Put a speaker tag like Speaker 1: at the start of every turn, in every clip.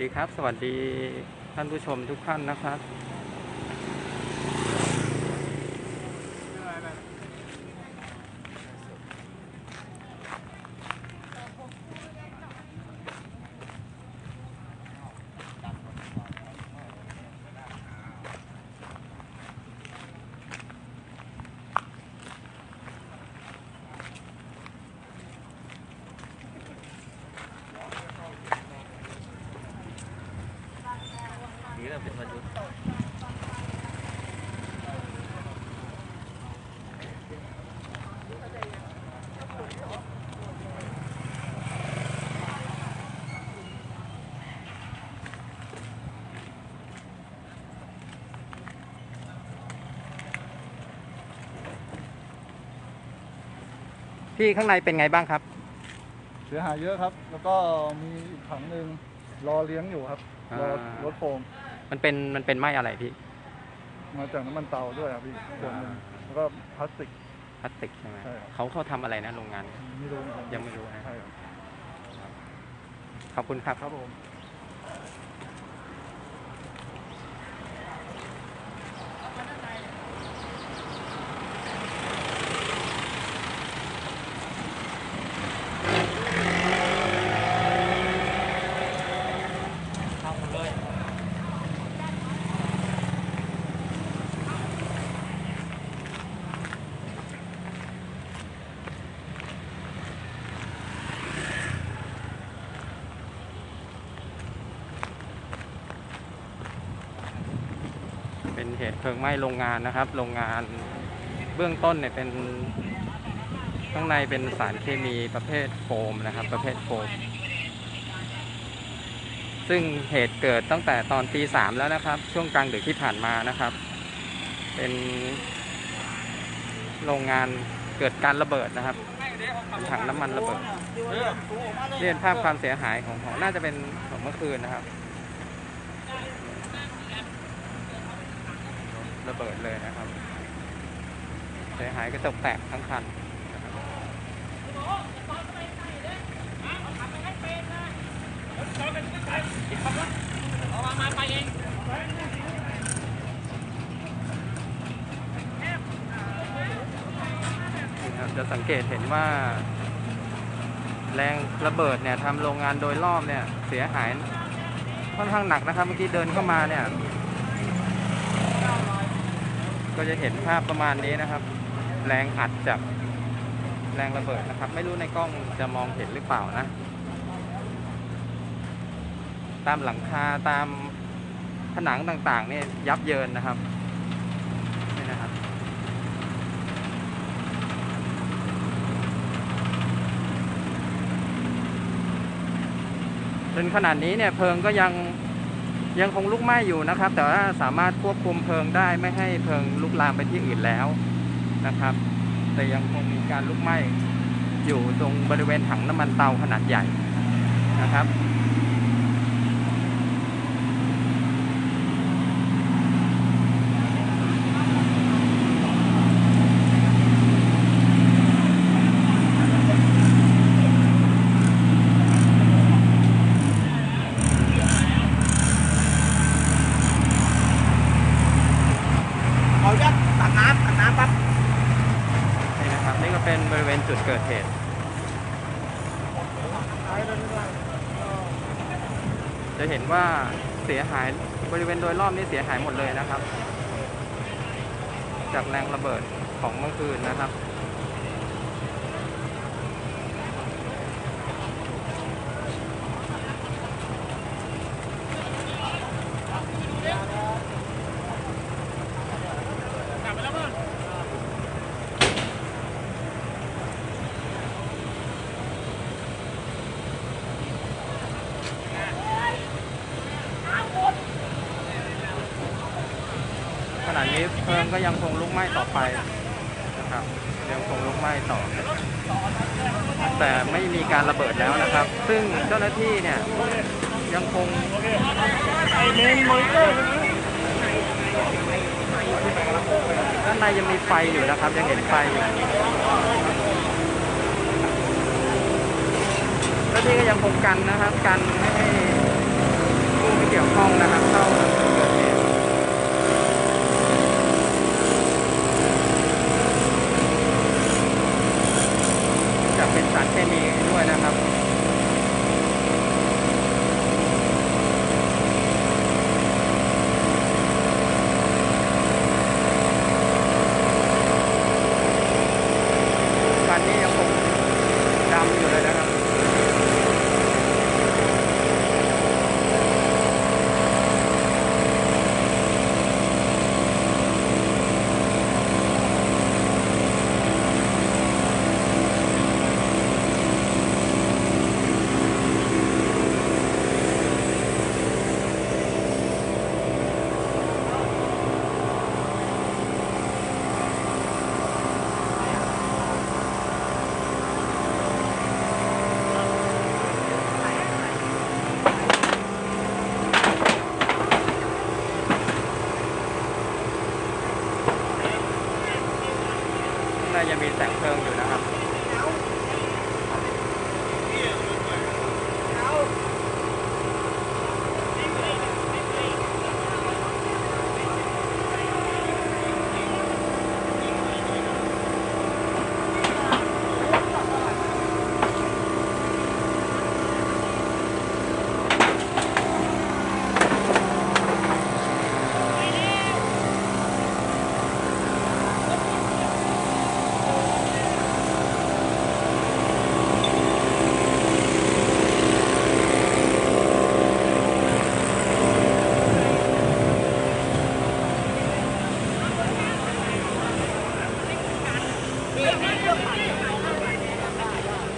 Speaker 1: วัสดีครับ สวัสดีท่านผู้ชมทุกท่านนะครับ พี่ข้างในเป็นไงบ้างครับ
Speaker 2: เสียหายเยอะครับ แล้วก็มีอีกถังหนึ่งรอเลี้ยงอยู่ครับ
Speaker 1: อ่า
Speaker 2: รอรถโฟม
Speaker 1: มันเป็นมันเป็นไหมอะไรพี่
Speaker 2: มาจากน้ำมันเตาด้วยครับพี่ส่วนหนึ่งแล้วก็พลาสติก
Speaker 1: พลาสติกใช่ไหม
Speaker 2: ใช่ครับ
Speaker 1: เขาเขาทำอะไรนะโรงงาน
Speaker 2: ไม่รู้เหอนกัน
Speaker 1: ยังไม่รู้นะ
Speaker 2: ใช่ครับ
Speaker 1: ขอบคุณครับ
Speaker 2: ครับผม
Speaker 3: เข้าหมดเลย
Speaker 1: เป็นเห ตุเพลิงไหม้โรงงานนะครับ โรงงานเบื้องต้นเนี่ยเป็นข้างในเป็นสารเคมีประเภทโฟมนะครับ ประเภทโฟม ซึ่งเหตุเกิดตั้งแต่ตอนตีสามแล้วนะครับ ช่วงกลางดึกที่ผ่านมานะครับ เป็นโรงงานเกิดการระเบิดนะครับถังน้ำมันระเบิดเรียนภาพความเสียหายของของน่าจะเป็นของเมื่อคืนนะครับ ระเบิดเลยนะครับเสียหายกระจกแตกทั้งคันนะครับจะสังเกตเห็นว่า แรงระเบิดเนี่ยทำโรงงานโดยรอบเนี่ย เสียหายค่อนข้างหนักนะครับ เมื่อกี้เดินเข้ามาเนี่ย ก็จะเห็นภาพประมาณนี้นะครับ แรงอัดจากแรงระเบิดนะครับ ไม่รู้ในกล้องจะมองเห็นหรือเปล่านะ ตามหลังคาตามผนังต่างๆเนี่ยยับเยินนะครับนี่นะครับจนขนาดนี้เนี่ยเพลิงก็ยัง ยังคงลุกไหม้อยู่นะครับ แต่ว่าสามารถควบคุมเพลิงได้ไม่ให้เพลิงลุกลามไปที่อื่นแล้วนะครับ แต่ยังคงมีการลุกไหม้อยู่ตรงบริเวณถังน้ำมันเตาขนาดใหญ่นะครับ
Speaker 3: เอายัดตักน้ำตักน้ำปั๊บ
Speaker 1: นี่นะครับ นี่ก็เป็นบริเวณจุดเกิดเหตุ จะเห็นว่าเสียหายบริเวณโดยรอบนี่เสียหายหมดเลยนะครับ จากแรงระเบิดของเมื่อคืนนะครับ นี้เพลิงก็ยังคงลุกไหม้ต่อไปนะครับ ยังคงลุกไหม้ต่อ แต่ไม่มีการระเบิดแล้วนะครับ ซึ่งเจ้าหน้าที่เนี่ยยังคงด้านในยังมีไฟอยู่นะครับ ยังเห็นไฟอยู่เจ้าหน้าที่ก็ยังคงกันนะครับ กันไม่ให้ ยังมีแสงเพลิงอยู่นะครับ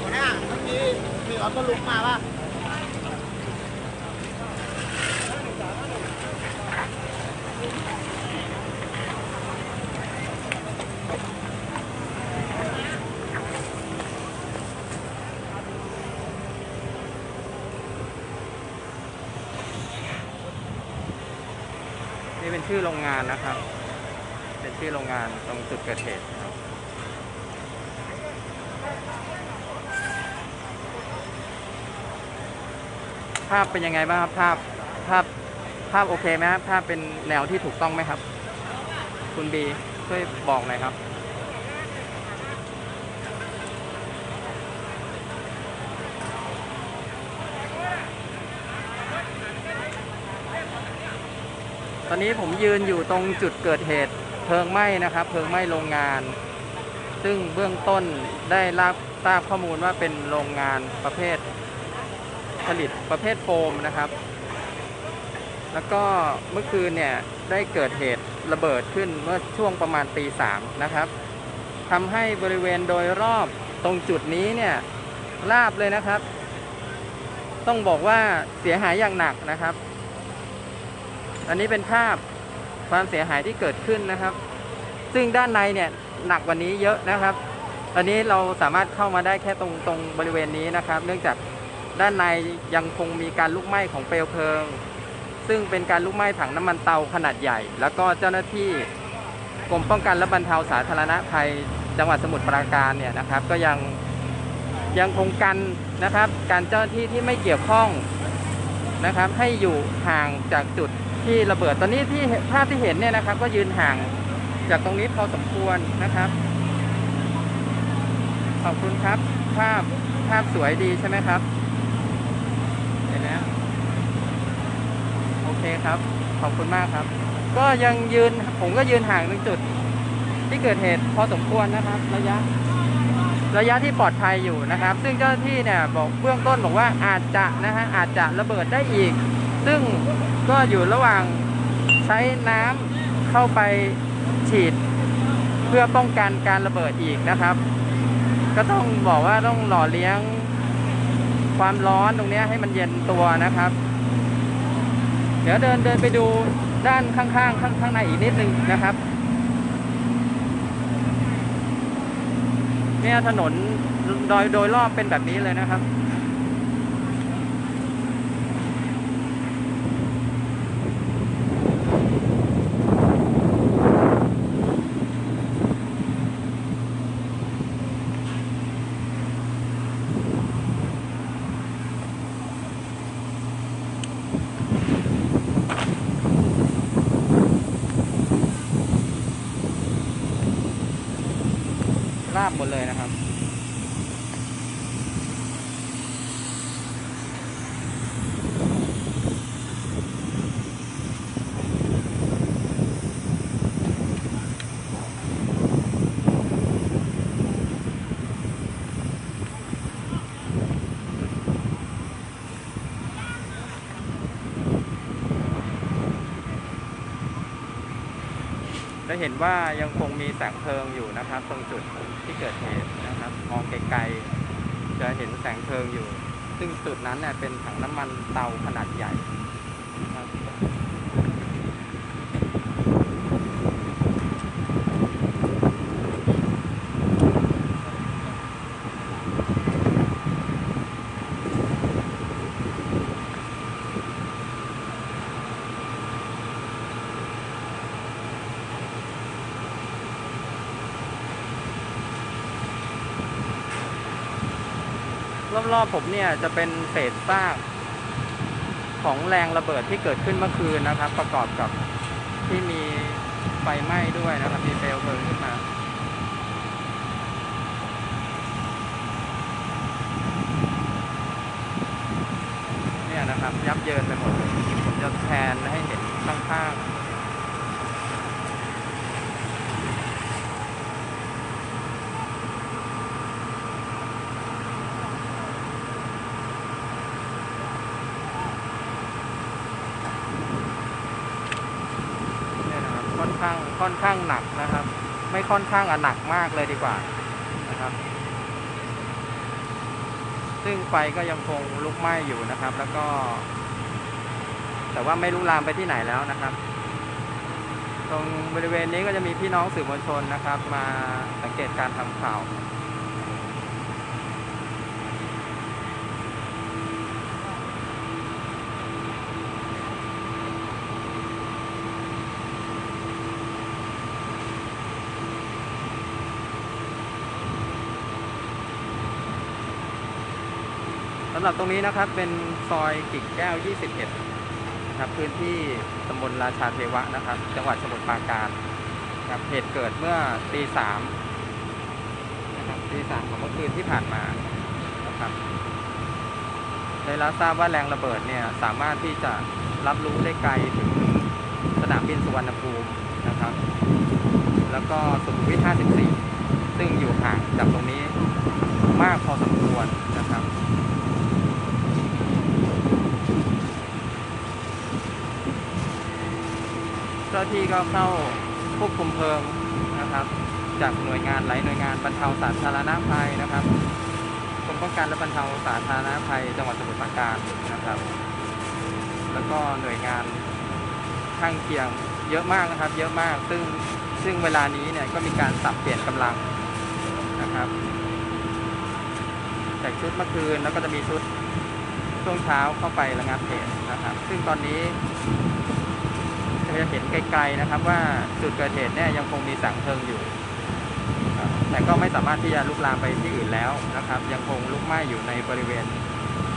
Speaker 3: หัวหน้าเมื่อกี้มีรถบรรลุมาป่ะ
Speaker 1: นี่เป็น ชื่อโรงงานนะครับ เป็นชื่อโรงงานตรงจุดเกิดเหตุครับภาพเป็นยังไงบ้างครับภาพภาพภาพโอเคไหมครับภาพเป็นแนวที่ถูกต้องไหมครับ คุณบีช่วยบอกหน่อยครับ อนนี้ผมยืนอยู่ตรงจุดเกิดเหตุเพลิงไหม้นะครับ เพลิงไหม้โรงงาน ซึ่งเบื้องต้นได้รับทราบข้อมูลว่าเป็นโรงงานประเภทผลิตประเภทโฟมนะครับ แล้วก็เมื่อคืนเนี่ยได้เกิดเหตุระเบิดขึ้นเมื่อช่วงประมาณตีสามนะครับทำให้บริเวณโดยรอบตรงจุดนี้เนี่ยราบเลยนะครับ ต้องบอกว่าเสียหายอย่างหนักนะครับ อันนี้เป็นภาพความเสียหายที่เกิดขึ้นนะครับ ซึ่งด้านในเนี่ยหนักกว่านี้เยอะนะครับ อันนี้เราสามารถเข้ามาได้แค่ตรงตรงบริเวณนี้นะครับ เนื่องจากด้านในยังคงมีการลุกไหม้ของเปลวเพลิง ซึ่งเป็นการลุกไหม้ถังน้ำมันเตาขนาดใหญ่ แล้วก็เจ้าหน้าที่กรมป้องกันและบรรเทาสาธารณภัยจังหวัดสมุทรปราการเนี่ยนะครับ ก็ยังยังคงกันนะครับ การเจ้าหน้าที่ที่ไม่เกี่ยวข้องนะครับ ให้อยู่ห่างจากจุด ที่ระเบิดตอนนี้ที่ภาพที่เห็นเนี่ยนะครับ ก็ยืนห่างจากตรงนี้พอสมควรนะครับ ขอบคุณครับ ภาพภาพสวยดีใช่ไหมครับ เห็นไหมโอเคครับ ขอบคุณมากครับ ก็ยังยืนผมก็ยืนห่างตรงจุด ที่เกิดเหตุพอสมควรนะครับ ระยะ ระยะที่ปลอดภัยอยู่นะครับ ซึ่งเจ้าหน้าที่เนี่ยบอกเบื้องต้นบอกว่าอาจจะนะฮะอาจจะระเบิดได้อีก ซึ่งก็อยู่ระหว่างใช้น้ำเข้าไปฉีด เพื่อป้องกันการระเบิดอีกนะครับ ก็ต้องบอกว่าต้องหล่อเลี้ยงความร้อนตรงนี้ให้มันเย็นตัวนะครับ เดี๋ยวเดินเดินไปดูด้านข้างๆข้างข้างในอีกนิดนึงนะครับเนี่ยถนนโดยโดยรอบเป็นแบบนี้เลยนะครับ จะเห็นว่ายังคงมีแสงเพลิงอยู่นะครับ ตรงจุดที่เกิดเหตุนะครับ มองไกลๆจะเห็นแสงเพลิงอยู่ ซึ่งจุดนั้นเนี่ยเป็นถังน้ำมันเตาขนาดใหญ่นะครับ รอบๆ ผมเนี่ยจะเป็นเศษซากของแรงระเบิดที่เกิดขึ้นเมื่อคืนนะครับ ประกอบกับที่มีไฟไหม้ด้วยนะครับ มีเปลวเพลิงขึ้นมาเนี่ยนะครับ ยับเยินไปหมดผมจะแทนให้เห็นข้างๆ เนี่ยนะครับค่ อนข้างค่อนข้างหนักนะครับ ไม่ค่อนข้างอะหนักมากเลยดีกว่านะครับ ซึ่งไฟก็ยังคงลุกไหม้อยู่นะครับ แล้วก็ แต่ว่าไม่ลุกลามไปที่ไหนแล้วนะครับ ตรงบริเวณนี้ก็จะมีพี่น้องสื่อมวลชนนะครับ มาสังเกตการทำข่าว หรับตรงนี้นะครับเป็นซอยกิ่งแก้ว 21นะครับพื้นที่ตำบลราชาเทวะนะครับ จังหวัดสมุทรปราการครับเหตุเกิดเมื่อตีสามนะครับตีสามของเมื่อคืนที่ผ่านมานะครับได้รับทราบว่าแรงระเบิดเนี่ยสามารถที่จะรับรู้ได้ไกลถึงสนามบินสุวรรณภูมินะครับ แล้วก็สุขุมวิท 54 ซึ่งอยู่ห่างจากตรงนี้มากพอสมควรนะครับ เจ้าหน้าที่ก็เข้าควบคุมเพลิงนะครับ จากหน่วยงานหลายหน่วยงานบรรเทาสาธารณภัยนะครับกรมป้องกันและบรรเทาสาธารณภัย จังหวัดสมุทรปราการนะครับ แล้วก็หน่วยงานข้างเคียงเยอะมากนะครับ เยอะมาก ซึ่งซึ่งเวลานี้เนี่ยก็มีการสับเปลี่ยนกำลังนะครับจากชุดเมื่อคืนแล้วก็จะมีชุดช่วงเช้าเข้าไประงับเหตุนะครับ ซึ่งตอนนี้ จะเห็นไกลๆนะครับ ว่าจุดเกิดเหตุเนี่ยยังคงมีสังเพลิงอยู่ แต่ก็ไม่สามารถที่จะลุกลามไปที่อื่นแล้วนะครับ ยังคงลุกไหม้อยู่ในบริเวณ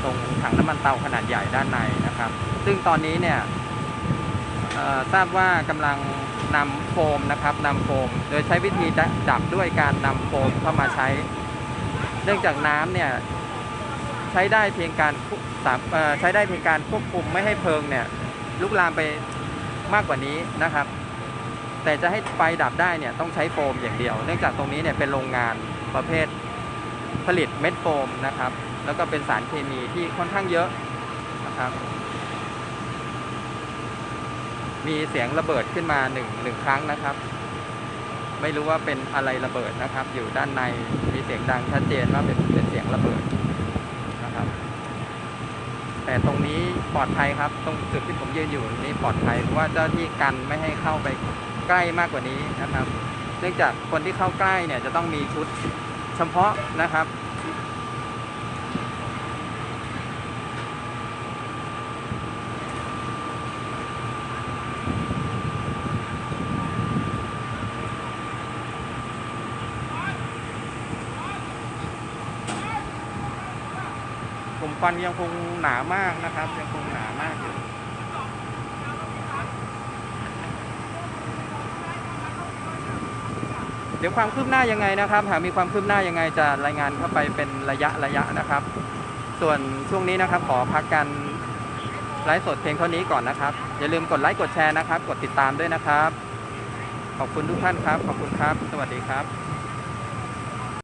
Speaker 1: ตรงถังน้ำมันเตาขนาดใหญ่ด้านในนะครับ ซึ่งตอนนี้เนี่ยทราบว่ากำลังนำโฟมนะครับนำโฟม โดยใช้วิธีดับด้วยการนำโฟมเข้ามาใช้ เนื่องจากน้ำเนี่ยใช้ได้เพียงการใช้ได้เพียงการควบคุมไม่ให้เพลิงเนี่ยลุกลามไป มากกว่านี้นะครับ แต่จะให้ไฟดับได้เนี่ยต้องใช้โฟมอย่างเดียว เนื่องจากตรงนี้เนี่ยเป็นโรงงานประเภทผลิตเม็ดโฟมนะครับ แล้วก็เป็นสารเคมีที่ค่อนข้างเยอะนะครับ มีเสียงระเบิดขึ้นมาหนึ่งหนึ่งครั้งนะครับ ไม่รู้ว่าเป็นอะไรระเบิดนะครับ อยู่ด้านในมีเสียงดังชัดเจนว่าเป็นเป็นเสียงระเบิด แต่ตรงนี้ปลอดภัยครับ ตรงจุดที่ผมยืนอยู่นี่ปลอดภัยเพราะว่าเจ้าที่กันไม่ให้เข้าไปใกล้มากกว่านี้นะครับ เนื่องจากคนที่เข้าใกล้เนี่ยจะต้องมีชุดเฉพาะนะครับ ลุ่มควันยังคงหนามากนะครับ ยังคงหนามากอยู่เดี๋ยวความคืบหน้ายังไงนะครับ หากมีความคืบหน้ายังไงจะรายงานเข้าไปเป็นระยะระยะนะครับ ส่วนช่วงนี้นะครับ ขอพักกันไลฟ์สดเพียงเท่านี้ก่อนนะครับ อย่าลืมกดไลค์กดแชร์นะครับ กดติดตามด้วยนะครับ ขอบคุณทุกท่านครับ ขอบคุณครับ สวัสดีครับ